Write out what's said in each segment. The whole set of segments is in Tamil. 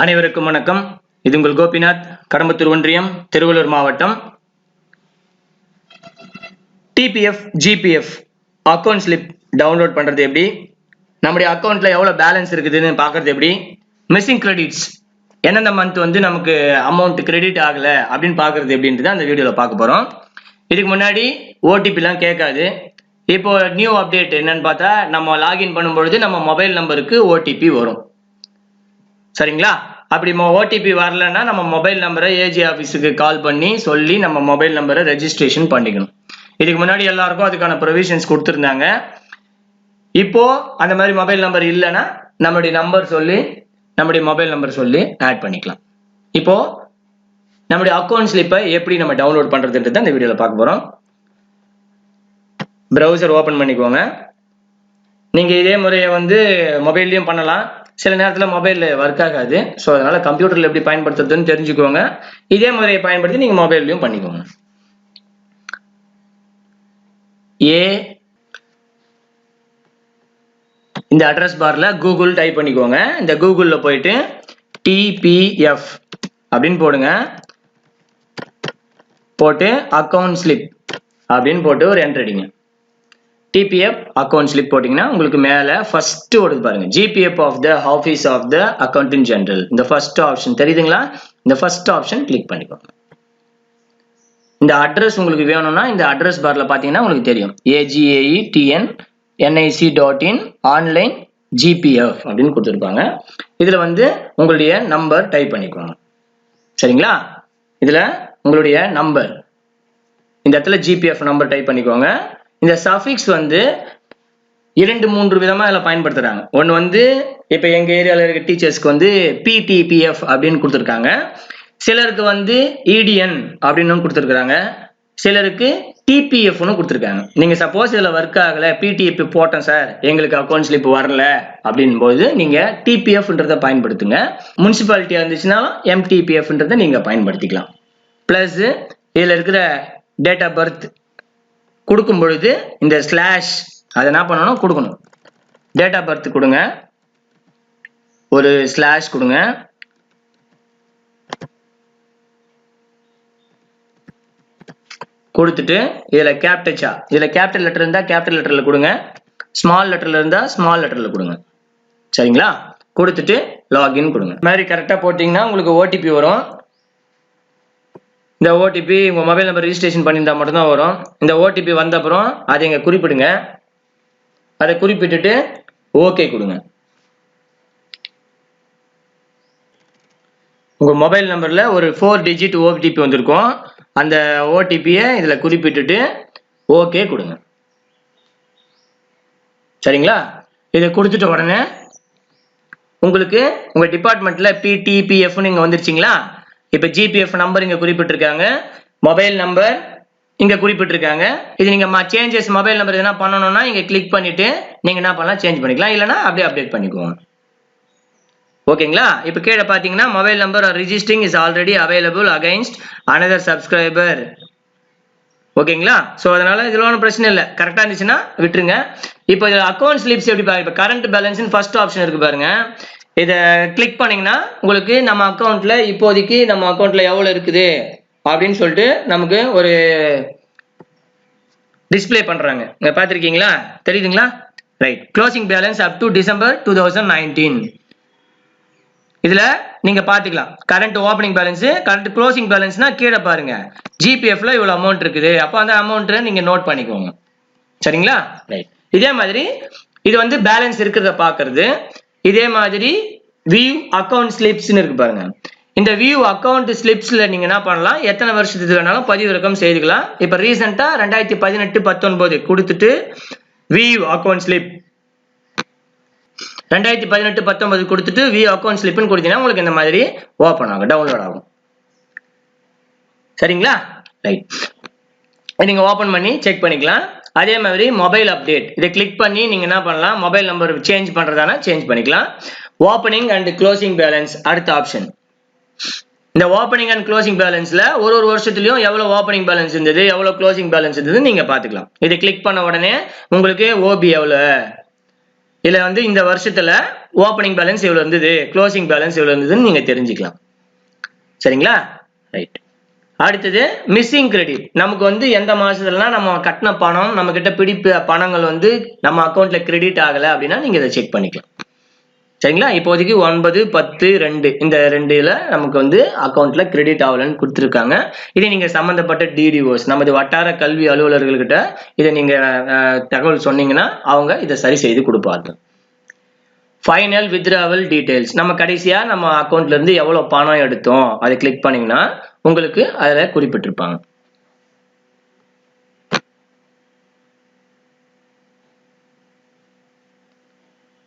அனைவருக்கும் வணக்கம். இது உங்கள் கோபிநாத் கடம்பத்தூர் ஒன்றியம் திருவள்ளூர் மாவட்டம். TPF GPF account slip download பண்றது எப்படி? நம்முடைய அக்கௌண்ட்ல எவ்வளோ பேலன்ஸ் இருக்குதுன்னு பார்க்குறது எப்படி? மிஸ்ஸிங் கிரெடிட்ஸ் எந்தெந்த மந்த் வந்து நமக்கு அமௌண்ட் கிரெடிட் ஆகல அப்படின்னு பார்க்கறது எப்படின்றத அந்த வீடியோல பார்க்க போறோம். இதுக்கு முன்னாடி ஓடிபிலாம் கேட்காது. இப்போ நியூ அப்டேட் என்னன்னு பார்த்தா நம்ம லாகின் பண்ணும்பொழுது நம்ம மொபைல் நம்பருக்கு ஓடிபி வரும். சரிங்களா? அப்படி ஓடிபி வரலன்னா நம்ம மொபைல் நம்பரை ஏஜி ஆஃபீஸுக்கு கால் பண்ணி சொல்லி நம்ம மொபைல் நம்பரை ரெஜிஸ்ட்ரேஷன் பண்ணிக்கணும். இதுக்கு முன்னாடி எல்லாருக்கும் அதுக்கான ப்ரொவிஷன்ஸ் கொடுத்துருந்தாங்க. இப்போ அந்த மாதிரி மொபைல் நம்பர் இல்லைன்னா நம்மளுடைய நம்பர் சொல்லி நம்முடைய மொபைல் நம்பர் சொல்லி ஆட் பண்ணிக்கலாம். இப்போ நம்முடைய அக்கௌண்ட் ஸ்லிப்பை எப்படி நம்ம டவுன்லோட் பண்ணுறதுன்றத அந்த வீடியோவில் பார்க்க போகிறோம் ப்ரௌசர் ஓப்பன் பண்ணிக்கோங்க. நீங்கள் இதே முறையை வந்து மொபைல்லையும் பண்ணலாம். சில நேரத்தில் மொபைல் ஒர்க் ஆகாது. ஸோ அதனால் கம்ப்யூட்டரில் எப்படி பயன்படுத்துறதுன்னு தெரிஞ்சுக்கோங்க. இதே முறையை பயன்படுத்தி நீங்கள் மொபைல்லையும் பண்ணிக்கோங்க. ஏ இந்த அட்ரஸ் பார்ல கூகுள் டைப் பண்ணிக்கோங்க. இந்த கூகுளில் போயிட்டு டிபிஎஃப் அப்படின்னு போடுங்க. போட்டு அக்கௌண்ட் ஸ்லிப் அப்படின்னு போட்டு ஒரு என்ட்ரடிங்க டிபிஎஃப் அக்கௌண்ட் ஸ்லிப் போட்டிங்கன்னா உங்களுக்கு மேலே ஃபர்ஸ்ட் ஓடுது பாருங்க. GPF of the office of the accountant general இந்த ஃபர்ஸ்ட் ஆப்ஷன் தெரியுதுங்களா? இந்த ஃபர்ஸ்ட் ஆப்ஷன் கிளிக் பண்ணிக்கோங்க. இந்த அட்ரஸ் உங்களுக்கு வேணும்னா இந்த அட்ரஸ் பார்ல பார்த்தீங்கன்னா உங்களுக்கு தெரியும். AGAE TN NIC dot in online GPF அப்படின்னு கொடுத்துருப்பாங்க. இதில் வந்து உங்களுடைய நம்பர் டைப் பண்ணிக்கோங்க. சரிங்களா? இதில் உங்களுடைய நம்பர் இந்த இடத்துல ஜிபிஎஃப் நம்பர் டைப் பண்ணிக்கோங்க. இந்த சஃபிக்ஸ் வந்து இரண்டு மூன்று விதமா இதில் பயன்படுத்துறாங்க. ஒன்று வந்து இப்போ எங்கள் ஏரியாவில் இருக்க டீச்சர்ஸ்க்கு வந்து பிடிபிஎஃப் அப்படின்னு கொடுத்துருக்காங்க. சிலருக்கு வந்து இடிஎன் அப்படின்னு கொடுத்துருக்குறாங்க. சிலருக்கு டிபிஎஃப்னு கொடுத்துருக்காங்க. நீங்கள் சப்போஸ் இதில் ஒர்க் ஆகலை பிடிஎஃப் போட்டோம் சார் எங்களுக்கு அக்கௌண்ட் ஸ்லிப் வரல அப்படின் போது நீங்கள் டிபிஎஃப்ன்றதை பயன்படுத்துங்க. முனிசிபாலிட்டியாக இருந்துச்சுனாலும் எம்டிபிஎஃப்ன்றதை நீங்கள் பயன்படுத்திக்கலாம். ப்ளஸ் இதில் இருக்கிற டேட் ஆஃப் பர்த் கொடுக்கும் பொழுது இந்த ஸ்லாஷ் அதை என்ன பண்ணணும்? கொடுக்கணும். டேட் ஆஃப் பர்த் கொடுங்க. ஒரு ஸ்லாஷ் கொடுங்க. கொடுத்துட்டு இதில் கேப்டச்சா இதில் கேபிட்டல் லெட்டர் இருந்தால் கேபிட்டல் லெட்டரில் கொடுங்க. ஸ்மால் லெட்டரில் இருந்தால் ஸ்மால் லெட்டரில் கொடுங்க. சரிங்களா? கொடுத்துட்டு லாகின் கொடுங்க. இந்த மாதிரி கரெக்டாக போட்டிங்கன்னா உங்களுக்கு ஓடிபி வரும். இந்த ஓடிபி உங்க மொபைல் நம்பர் ரிஜிஸ்ட்ரேஷன் பண்ணியிருந்தா மட்டும்தான் வரும். இந்த ஓடிபி வந்த அப்புறம் அதை இங்க குறிப்பிடுங்க. அதை குறிப்பிட்டுட்டு ஓகே கொடுங்க. உங்க மொபைல் நம்பர்ல ஒரு ஃபோர் டிஜிட் ஓடிபி வந்திருக்கும். அந்த ஓடிபியை இதுல குறிப்பிட்டுட்டு ஓகே கொடுங்க. சரிங்களா? இதை கொடுத்துட்ட உடனே உங்களுக்கு உங்க டிபார்ட்மெண்ட்ல பிடிபிஎஃப்னு இங்க வந்துருச்சிங்களா? இப்ப ஜிபிஎஃப் நம்பர் இங்க குறிப்பிட்டிருக்காங்க. மொபைல் நம்பர் இங்க குறிப்பிட்டிருக்காங்க. இது நீங்க சேஞ்சஸ் மொபைல் நம்பர் எதனா பண்ணணும்னா இங்க கிளிக் பண்ணிட்டு நீங்க என்ன பண்ணலாம் சேஞ்ச் பண்ணிக்கலாம். இல்லைனா அப்படியே அப்டேட் பண்ணிக்கோங்க ஓகேங்களா? இப்போ கீழே பார்த்தீங்கன்னா mobile number registering is already available against another subscriber ஓகேங்களா? ஸோ அதனால இதில் ஒன்றும் பிரச்சனை இல்லை. கரெக்டாக இருந்துச்சுன்னா விட்டுருங்க. இப்போ இதில் அக்கௌண்ட் ஸ்லிப்ஸ் எப்படி பாருங்க? இப்போ கரண்ட் பேலன்ஸ்னு ஃபர்ஸ்ட் ஆப்ஷன் இருக்கு பாருங்க. இதை கிளிக் பண்ணீங்கன்னா உங்களுக்கு நம்ம அக்கௌண்ட்ல இப்போதைக்கு நம்ம அக்கௌண்ட்ல எவ்வளோ இருக்குது அப்படின்னு சொல்லிட்டு நமக்கு ஒரு டிஸ்ப்ளே பண்றாங்க. இங்க பார்த்துருக்கீங்களா? தெரியுதுங்களா? Right closing balance up to December two thousand nineteen இதுல நீங்க பாத்துக்கலாம் current opening balance current closing பேலன்ஸ்னா கீழே பாருங்க. ஜிபிஎஃப்ல இவ்வளவு அமௌண்ட் இருக்குது. அப்போ அந்த அமௌண்ட் நீங்க நோட் பண்ணிக்கோங்க. சரிங்களா? ரைட் இதே மாதிரி இது வந்து பேலன்ஸ் இருக்கிறத பாக்குறது இதே மாதிரி வியூ அக்கவுண்ட் ஸ்லிப்ஸ்னு இருக்கு பாருங்க. இந்த வியூ அக்கவுண்ட் ஸ்லிப்ஸில் நீங்கள் என்ன பண்ணலாம்? எத்தனை வருஷத்துக்கு வேணாலும் பதிவிறக்கம் செய்துக்கலாம். இப்போ ரீசெண்டாக ரெண்டாயிரத்தி பதினெட்டு பத்தொன்பது கொடுத்துட்டு வியூ அக்கவுண்ட் ஸ்லிப் ரெண்டாயிரத்தி பதினெட்டு பத்தொன்பது கொடுத்துட்டு வி அக்கௌண்ட் ஸ்லிப்னு கொடுத்தீங்கன்னா உங்களுக்கு இந்த மாதிரி ஓப்பன் ஆகும் டவுன்லோட் ஆகும். சரிங்களா? ரைட் நீங்கள் ஓப்பன் பண்ணி செக் பண்ணிக்கலாம். அதே மாதிரி மொபைல் அப்டேட் இதை கிளிக் பண்ணி நீங்க என்ன பண்ணலாம்? மொபைல் நம்பர் சேஞ்ச் பண்றதானா சேஞ்ச் பண்ணிக்கலாம். ஓப்பனிங் அண்ட் க்ளோசிங் பேலன்ஸ் அடுத்த ஆப்ஷன் இந்த ஓப்பனிங் அண்ட் க்ளோசிங் பேலன்ஸ்ல ஒரு ஒரு வருஷத்துலயும் எவ்வளவு ஓப்பனிங் பேலன்ஸ் இருந்தது எவ்வளவு க்ளோசிங் பேலன்ஸ் இருந்தது நீங்க பாத்துக்கலாம் இதை கிளிக் பண்ண உடனே உங்களுக்கு ஓபி எவ்வளவு? இதுல வந்து இந்த வருஷத்துல ஓப்பனிங் பேலன்ஸ் இவ்வளோ இருந்தது க்ளோசிங் பேலன்ஸ் இவ்வளோ இருந்ததுன்னு நீங்க தெரிஞ்சுக்கலாம். சரிங்களா? ரைட் அடுத்தது மிஸ்ஸிங் கிரெடிட் நமக்கு வந்து எந்த மாசத்துலலாம் நம்ம கட்டின பணம் நம்ம கிட்ட பிடிப்பு பணங்கள் வந்து நம்ம அக்கௌண்ட்ல கிரெடிட் ஆகல அப்படின்னா நீங்க இதை செக் பண்ணிக்கலாம். சரிங்களா? இப்போதைக்கு ஒன்பது பத்து ரெண்டு. இந்த ரெண்டுல நமக்கு வந்து அக்கௌண்ட்ல கிரெடிட் ஆகலன்னு கொடுத்துருக்காங்க. இதை நீங்க சம்பந்தப்பட்ட டிடிஓஸ் நமது வட்டார கல்வி அலுவலர்கள்கிட்ட இதை நீங்க தகவல் சொன்னீங்கன்னா அவங்க இதை சரி செய்து கொடுப்பார்கள் ஃபைனல் வித்ராவல் டீட்டெயில்ஸ் நம்ம கடைசியாக நம்ம அக்கௌண்ட்லேருந்து எவ்வளோ பணம் எடுத்தோம் அதை கிளிக் பண்ணிங்கன்னா உங்களுக்கு அதில் குறிப்பிட்டிருப்பாங்க.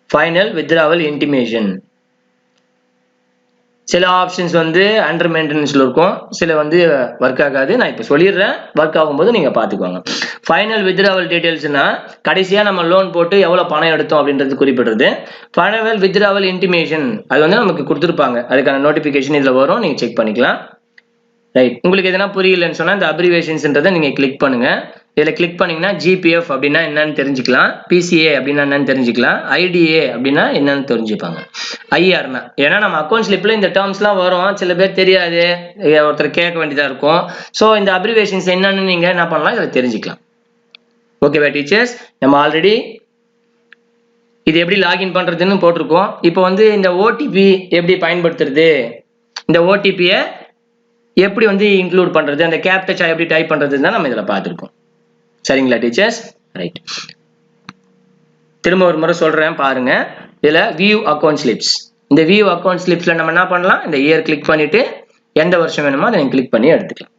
ஃபைனல் வித்ராவல் இன்டிமேஷன் சில ஆப்ஷன்ஸ் வந்து அண்டர் மெயின்டெனன்ஸ்ல இருக்கும் சில வந்து ஒர்க் ஆகாது. நான் இப்போ சொல்லிடுறேன். ஒர்க் ஆகும்போது நீங்க பாத்துக்கோங்க. ஃபைனல் வித்ராவல் டீடைல்ஸ்னா கடைசியா நம்ம லோன் போட்டு எவ்வளவு பணம் எடுத்தோம் அப்படின்றது குறிப்பிடுறது. ஃபைனல் வித்ராவல் இன்டிமேஷன் அது வந்து நமக்கு கொடுத்துருப்பாங்க. அதுக்கான நோட்டிபிகேஷன் இதுல வரும். நீங்க செக் பண்ணிக்கலாம். ரைட் உங்களுக்கு எதனா புரியலன்னு சொன்னா இந்த அப்ரிவேஷன்ஸ்ன்றதை நீங்க கிளிக் பண்ணுங்க. இதில் கிளிக் பண்ணிங்கன்னா ஜிபிஎஃப் அப்படின்னா என்னன்னு தெரிஞ்சுக்கலாம். பிசிஏ அப்படின்னா என்னன்னு தெரிஞ்சுக்கலாம். ஐடிஏ அப்படின்னா என்னன்னு தெரிஞ்சுப்பாங்க. ஐஆர்னா ஏன்னா நம்ம அக்கௌண்ட் ஸ்லிப்பில் இந்த டேர்ம்ஸ்லாம் வரும். சில பேர் தெரியாது. ஒருத்தர் கேட்க வேண்டியதாக இருக்கும். ஸோ இந்த அப்ரிவேஷன்ஸ் என்னன்னு நீங்கள் என்ன பண்ணலாம்? இதில் தெரிஞ்சுக்கலாம். ஓகேவா டீச்சர்ஸ் நம்ம ஆல்ரெடி இது எப்படி லாகின் பண்ணுறதுன்னு போட்டிருக்கோம். இப்போ வந்து இந்த ஓடிபி எப்படி பயன்படுத்துறது? இந்த ஓடிபியை எப்படி வந்து இன்க்ளூட் பண்ணுறது அந்த கேப்டச்சா எப்படி டைப் பண்ணுறதுன்னு தான் நம்ம இதில் பார்த்துருக்கோம். சரிங்களா டீச்சர்ஸ் ரைட் திரும்ப ஒரு முறை சொல்றேன் பாருங்க. இதுல வியூ அக்கௌண்ட் ஸ்லிப்ஸ் இந்த வியூ அக்கௌண்ட் ஸ்லிப்ஸ்ல நம்ம என்ன பண்ணலாம்? இந்த இயர் கிளிக் பண்ணிட்டு எந்த வருஷம் வேணுமோ அதை நீங்க கிளிக் பண்ணி எடுத்துக்கலாம்.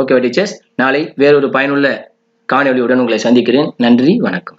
ஓகேவா டீச்சர்ஸ் நாளை வேறொரு பயனுள்ள காணொலியுடன் உங்களை சந்திக்கிறேன். நன்றி வணக்கம்.